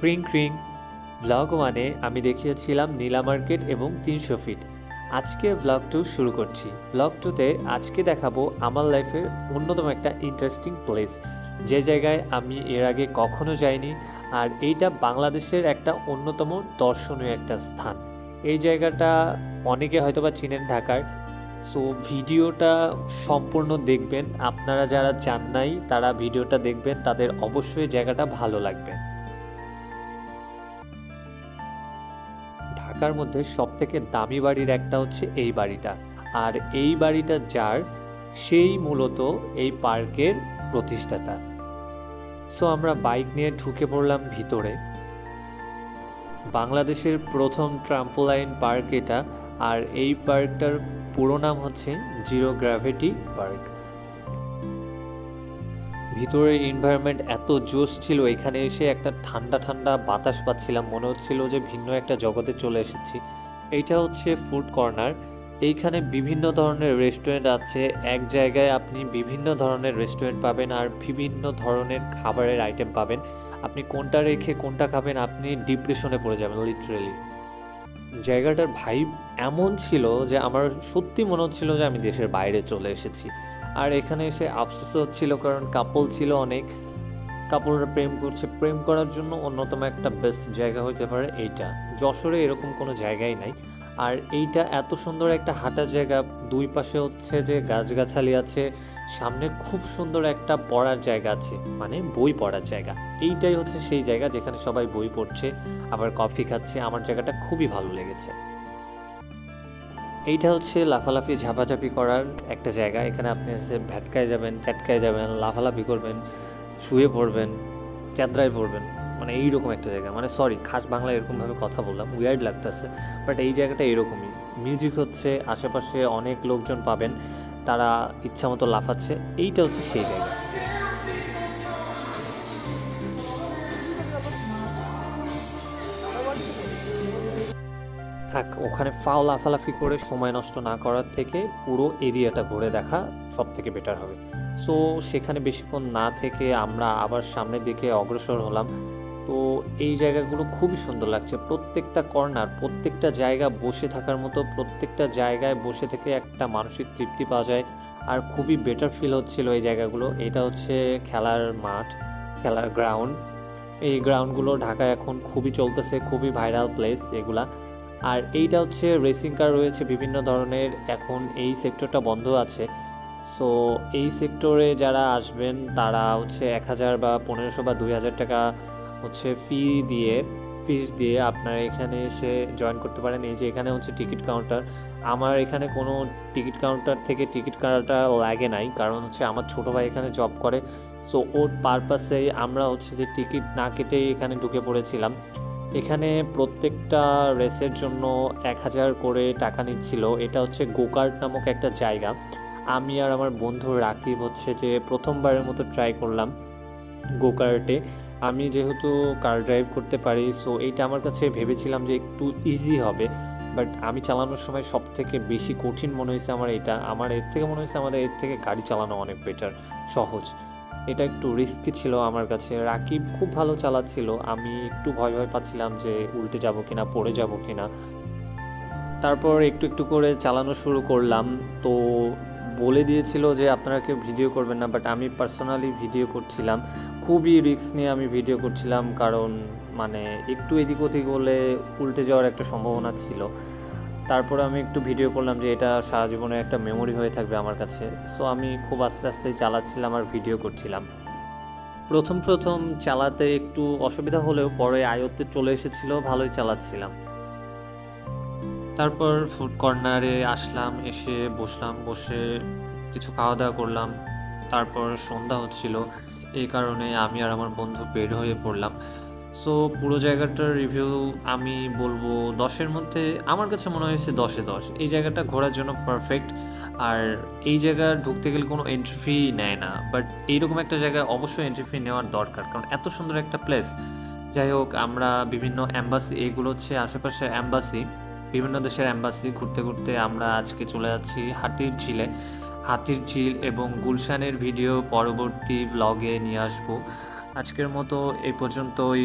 ক্রিং ক্রিং। ব্লগ ওয়ানে আমি দেখিয়েছিলাম নীলা মার্কেট এবং তিনশো ফিট। আজকে ব্লগ টু শুরু করছি। ব্লগ টুতে আজকে দেখাবো আমার লাইফের অন্যতম একটা ইন্টারেস্টিং প্লেস। যে জায়গায় আমি এর আগে কখনো যাইনি আর এইটা বাংলাদেশের একটা অন্যতম দর্শনীয় একটা স্থান। এই জায়গাটা অনেকে হয়তোবা চিনেন ঢাকার। সো ভিডিওটা সম্পূর্ণ দেখবেন। আপনারা যারা চান নাই, তারা ভিডিওটা দেখবেন। তাদের অবশ্যই জায়গাটা ভালো লাগবে। ঢাকার মধ্যে সব থেকে দামি বাড়ির একটা হচ্ছে এই বাড়িটা। আর এই বাড়িটা যার, সেই মূলত এই পার্কের প্রতিষ্ঠাতা। সো আমরা বাইক নিয়ে ঢুকে পড়লাম ভিতরে। বাংলাদেশের প্রথম ট্রাম্পোলাইন পার্ক এটা, আর এই পার্কটার পুরো নাম হচ্ছে জিরো গ্র্যাভিটি পার্ক। ভিতরের এনভায়রনমেন্ট এত জোশ ছিল, এখানে এসে একটা ঠান্ডা ঠান্ডা বাতাস পাচ্ছিলাম। মনে হচ্ছিল যে ভিন্ন একটা জগতে চলে এসেছি। এইটা হচ্ছে ফুড কর্নার এইখানে বিভিন্ন ধরনের রেস্টুরেন্ট আছে। এক জায়গায় আপনি বিভিন্ন ধরনের রেস্টুরেন্ট পাবেন আর বিভিন্ন ধরনের খাবারের আইটেম পাবেন। আপনি কোনটা রেখে কোনটা খাবেন, আপনি ডিপ্রেশনে পড়ে যাবেন লিটারেলি জায়গাটার ভাইব এমন ছিল যে আমার সত্যি মনে হচ্ছিল যে আমি দেশের বাইরে চলে এসেছি। আর এখানে এসে আফসোস হচ্ছিল, কারণ কাপল ছিল অনেক। কাপলরা প্রেম করছে। প্রেম করার জন্য অন্যতম একটা বেস্ট জায়গা হতে পারে এইটা। যশোরে এরকম কোনো জায়গাই নাই। আর এইটা এত সুন্দর একটা হাঁটা জায়গা, দুই পাশে হচ্ছে যে গাছগাছালি আছে, সামনে খুব সুন্দর একটা পড়ার জায়গা আছে মানে বই পড়ার জায়গা। এইটাই হচ্ছে সেই জায়গা যেখানে সবাই বই পড়ছে, আবার কফি খাচ্ছে। আমার জায়গাটা খুবই ভালো লেগেছে। এইটা হচ্ছে লাফালাফি, ঝাপাঝাপি করার একটা জায়গা। এখানে আপনি হচ্ছে ভ্যাটকায় যাবেন চ্যাটকায় যাবেন, লাফালাফি করবেন, শুয়ে পড়বেন চাদ্রায় পড়বেন। মানে এইরকম একটা জায়গা। মানে সরি খাস বাংলা এরকমভাবে কথা বললাম উইয়ার্ড লাগতেছে। বাট এই জায়গাটা এরকমই। মিউজিক হচ্ছে, আশেপাশে অনেক লোকজন পাবেন, তারা ইচ্ছা মতো লাফাচ্ছে। এইটা হচ্ছে সেই জায়গা। থাক, ওখানে ফাও লাফালাফি করে সময় নষ্ট না করার থেকে পুরো এরিয়াটা ঘুরে দেখা সব থেকে বেটার হবে। সো সেখানে বেশিক্ষণ না থেকে আমরা আবার সামনের দিকে অগ্রসর হলাম। তো এই জায়গাগুলো খুবই সুন্দর লাগছে। প্রত্যেকটা কর্নার প্রত্যেকটা জায়গা বসে থাকার মতো, প্রত্যেকটা জায়গায় বসে থেকে একটা মানসিক তৃপ্তি পাওয়া যায়। আর খুবই বেটার ফিল হচ্ছিল এই জায়গাগুলো। এটা হচ্ছে খেলার মাঠ, খেলার গ্রাউন্ড এই গ্রাউন্ডগুলো ঢাকায় এখন খুবই চলতেছে, খুবই ভাইরাল প্লেস এগুলা। আর এইটা হচ্ছে রেসিং কার রয়েছে বিভিন্ন ধরনের। এখন এই সেক্টরটা বন্ধ আছে। সো এই সেক্টরে যারা আসবেন, তারা হচ্ছে এক হাজার বা পনেরোশো বা দুই হাজার টাকা হচ্ছে ফি দিয়ে ফিস দিয়ে আপনারা এখানে এসে জয়েন করতে পারেন। এই যে এখানে হচ্ছে টিকিট কাউন্টার আমার এখানে কোনো টিকিট কাউন্টার থেকে টিকিট কাটাটা লাগে নাই, কারণ হচ্ছে আমার ছোটো ভাই এখানে জব করে। সো ওর পারপাসে আমরা হচ্ছে যে টিকিট না কেটেই এখানে ঢুকে পড়েছিলাম। এখানে প্রত্যেকটা রেসের জন্য এক হাজার করে টাকা নিচ্ছিল। এটা হচ্ছে গোকার্ট নামক একটা জায়গা। আমি আর আমার বন্ধু রাকিব হচ্ছে যে প্রথমবারের মতো ট্রাই করলাম গোকার্টে। আমি যেহেতু কার ড্রাইভ করতে পারি সো এইটা আমার কাছে ভেবেছিলাম যে একটু ইজি হবে। বাট আমি চালানোর সময় সব থেকে বেশি কঠিন মনে হয়েছে আমার এটা। আমার এর থেকে মনে হয়েছে আমাদের এর থেকে গাড়ি চালানো অনেক বেটার সহজ। এটা একটু রিস্কি ছিল আমার কাছে। রাকিব খুব ভালো চালাচ্ছিল। আমি একটু ভয় ভয় পাচ্ছিলাম যে উল্টে যাব কিনা, পড়ে যাব কিনা। তারপর একটু একটু করে চালানো শুরু করলাম। তো বলে দিয়েছিল যে, আপনারা কেউ ভিডিও করবেন না। বাট আমি পার্সোনালি ভিডিও করছিলাম। খুবই রিস্ক নিয়ে আমি ভিডিও করছিলাম। কারণ মানে একটু এদিক ওদিক হলে উল্টে যাওয়ার একটা সম্ভাবনা ছিল। তারপর আমি একটু ভিডিও করলাম যে এটা সারা জীবনে একটা মেমোরি হয়ে থাকবে আমার কাছে। সো আমি খুব আস্তে আস্তে চালাচ্ছিলাম আর ভিডিও করছিলাম। প্রথম প্রথম চালাতে একটু অসুবিধা হলেও পরে আয়ত্তে চলে এসেছিল, ভালোই চালাচ্ছিলাম। তারপর ফুড কর্নারে আসলাম, এসে বসলাম, বসে কিছু খাওয়া দাওয়া করলাম। তারপর সন্ধ্যা হচ্ছিল, এই কারণে আমি আর আমার বন্ধু বের হয়ে পড়লাম। সো পুরো জায়গাটার রিভিউ আমি বলব দশের মধ্যে, আমার কাছে মনে হয়েছে দশে দশ। এই জায়গাটা ঘোরার জন্য পারফেক্ট আর এই জায়গা ঢুকতে গেলে কোনো এন্ট্রি ফি নেয় না। বাট এইরকম একটা জায়গায় অবশ্যই এন্ট্রি ফি নেওয়ার দরকার। কারণ এত সুন্দর একটা প্লেস যাই হোক, আমরা বিভিন্ন অ্যাম্বাসি এগুলো হচ্ছে আশেপাশে অ্যাম্বাসি বিভিন্ন দেশের অ্যাম্বাসি ঘুরতে ঘুরতে আমরা আজকে চলে যাচ্ছি হাতির ঝিলে। হাতির ঝিল এবং গুলশানের ভিডিও পরবর্তী ব্লগে নিয়ে আসব। আজকের মতো এই পর্যন্তই।